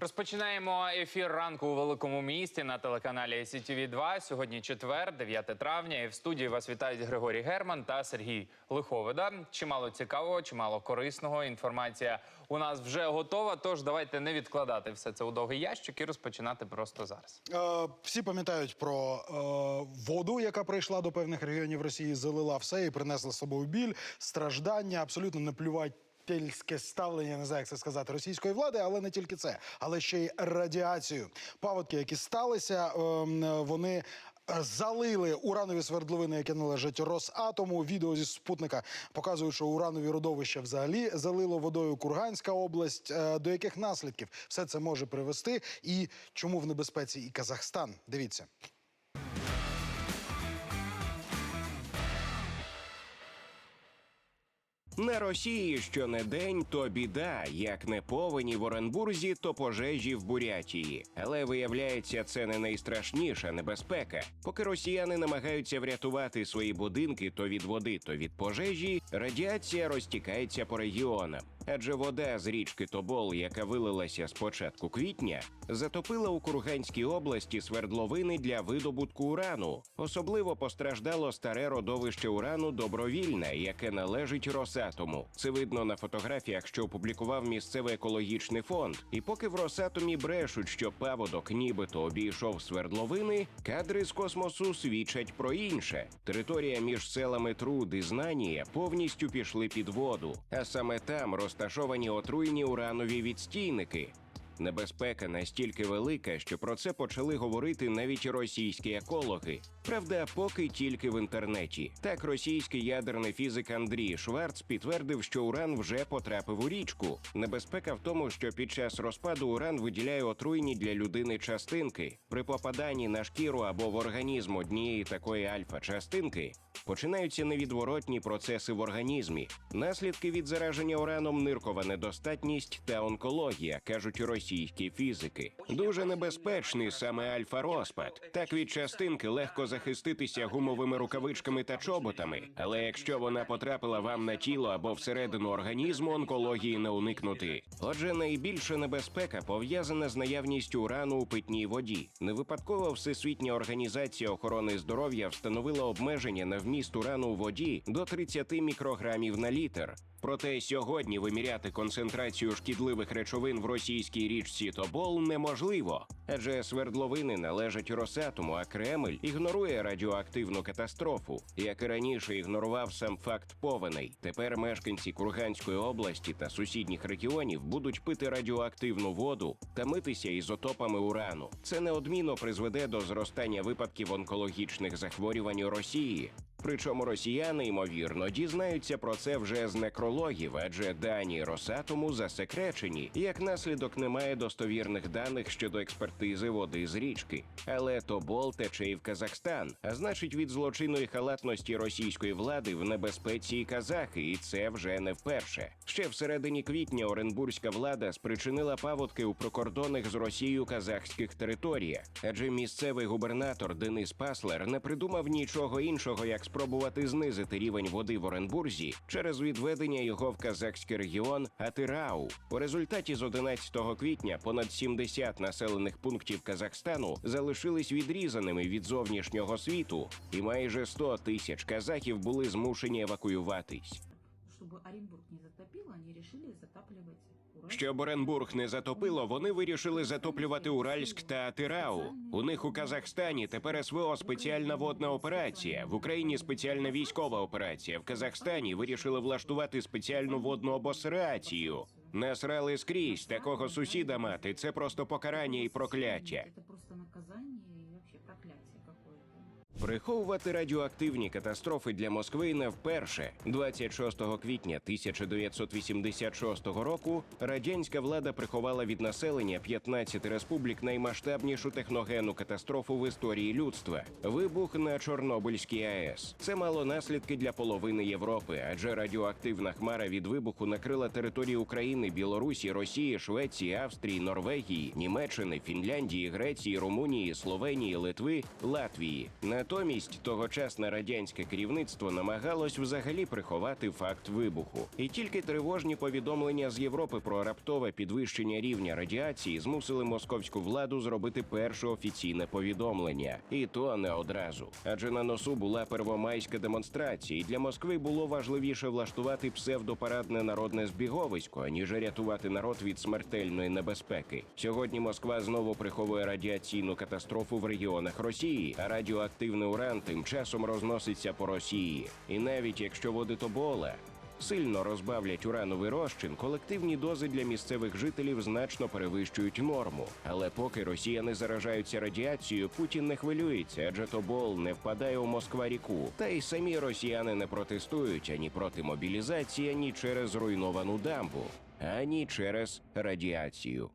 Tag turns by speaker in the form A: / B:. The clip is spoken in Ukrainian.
A: Розпочинаємо ефір ранку у великому місті на телеканалі СІТВ 2 Сьогодні четвер, 9 травня. І в студії вас вітають Григорій Герман та Сергій Лиховида. Чимало цікавого, чимало корисного. Інформація у нас вже готова. Тож давайте не відкладати все це у довгий ящик і розпочинати просто зараз.
B: Е, всі пам'ятають про е, воду, яка прийшла до певних регіонів Росії, залила все і принесла з собою біль, страждання, абсолютно не плювать. Тельське ставлення, не знаю, як це сказати, російської влади, але не тільки це, але ще й радіацію. Паводки, які сталися, ем, вони залили уранові свердловини, які належать Росатому. Відео зі спутника показують, що уранові родовища взагалі залило водою Курганська область. Е, До яких наслідків все це може привести, і чому в небезпеці і Казахстан? Дивіться.
C: На Росії що не день, то біда. Як не повені в Оренбурзі, то пожежі в Бурятії. Але виявляється, це не найстрашніша небезпека. Поки росіяни намагаються врятувати свої будинки то від води, то від пожежі, радіація розтікається по регіонам. Адже вода з річки Тобол, яка вилилася з початку квітня, затопила у Курганській області свердловини для видобутку урану. Особливо постраждало старе родовище урану Добровільне, яке належить Росатому. Це видно на фотографіях, що опублікував місцевий екологічний фонд. І поки в Росатомі брешуть, що паводок нібито обійшов свердловини, кадри з космосу свідчать про інше. Територія між селами Труд і Знанія повністю пішли під воду, а саме там розташовані отруйні уранові відстійники. Небезпека настільки велика, що про це почали говорити навіть російські екологи. Правда, поки тільки в інтернеті. Так, російський ядерний фізик Андрій Шварц підтвердив, що уран вже потрапив у річку. Небезпека в тому, що під час розпаду уран виділяє отруйні для людини частинки. При попаданні на шкіру або в організм однієї такої альфа-частинки починаються невідворотні процеси в організмі. Наслідки від зараження ураном ниркова недостатність та онкологія, кажуть російські фізики. Дуже небезпечний саме альфа-розпад. Так від частинки легко захиститися гумовими рукавичками та чоботами. Але якщо вона потрапила вам на тіло або всередину організму, онкології не уникнути. Отже, найбільша небезпека пов'язана з наявністю урану у питній воді. Не випадково Всесвітня організація охорони здоров'я встановила обмеження на вміст урану у воді до 30 мікрограмів на літр. Проте сьогодні виміряти концентрацію шкідливих речовин в російській річці Тобол неможливо, адже свердловини належать Росатому, а Кремль ігнорує радіоактивну катастрофу. Як і раніше ігнорував сам факт повеней. Тепер мешканці Курганської області та сусідніх регіонів будуть пити радіоактивну воду та митися ізотопами урану. Це неодмінно призведе до зростання випадків онкологічних захворювань у Росії. Причому росіяни, ймовірно, дізнаються про це вже з некрологів, адже дані Росатому засекречені. Як наслідок немає достовірних даних щодо експертизи води з річки. Але Тобол тече і в Казахстан, а значить, від злочинної халатності російської влади в небезпеці і казахи, і це вже не вперше. Ще в середині квітня оренбурзька влада спричинила паводки у прикордонних з Росією казахських територіях, адже місцевий губернатор Денис Паслер не придумав нічого іншого, як спробувати знизити рівень води в Оренбурзі через відведення його в казахський регіон Атирау. У результаті з 11 квітня понад 70 населених пунктів Казахстану залишились відрізаними від зовнішнього світу, і майже 100 тисяч казахів були змушені евакуюватись.
D: Чтобы Оренбург не затопило, они решили затапливать Урал.
C: Щоб Оренбург не затопило, вони вирішили затоплювати Уральськ та Атирау. У них у Казахстані тепер СВО спеціальна водна операція. В Україні спеціальна військова операція. В Казахстані вирішили влаштувати спеціальну водну обосрацію. Насрали скрізь такого сусіда мати. Це просто покарання і прокляття.
D: Це просто наказание
C: Приховувати радіоактивні катастрофи для Москви не вперше. 26 квітня 1986 року радянська влада приховала від населення 15 республік наймасштабнішу техногенну катастрофу в історії людства вибух на Чорнобильській АЕС. Це мало наслідки для половини Європи, адже радіоактивна хмара від вибуху накрила території України, Білорусі, Росії, Швеції, Австрії, Норвегії, Німеччини, Фінляндії, Греції, Румунії, Словенії, Литви, Латвії. На Натомість тогочасне радянське керівництво намагалось взагалі приховати факт вибуху, і тільки тривожні повідомлення з Європи про раптове підвищення рівня радіації змусили московську владу зробити перше офіційне повідомлення, і то не одразу. Адже на носу була первомайська демонстрація, і для Москви було важливіше влаштувати псевдопарадне народне збіговисько, ніж рятувати народ від смертельної небезпеки. Сьогодні Москва знову приховує радіаційну катастрофу в регіонах Росії, а радіоактивний уран тим часом розноситься по Росії. І навіть якщо води Тобола сильно розбавлять урановий розчин, колективні дози для місцевих жителів значно перевищують норму. Але поки росіяни заражаються радіацією, Путін не хвилюється, адже Тобол не впадає у Москва-ріку. Та й самі росіяни не протестують ані проти мобілізації, ані через руйновану дамбу, ані через радіацію.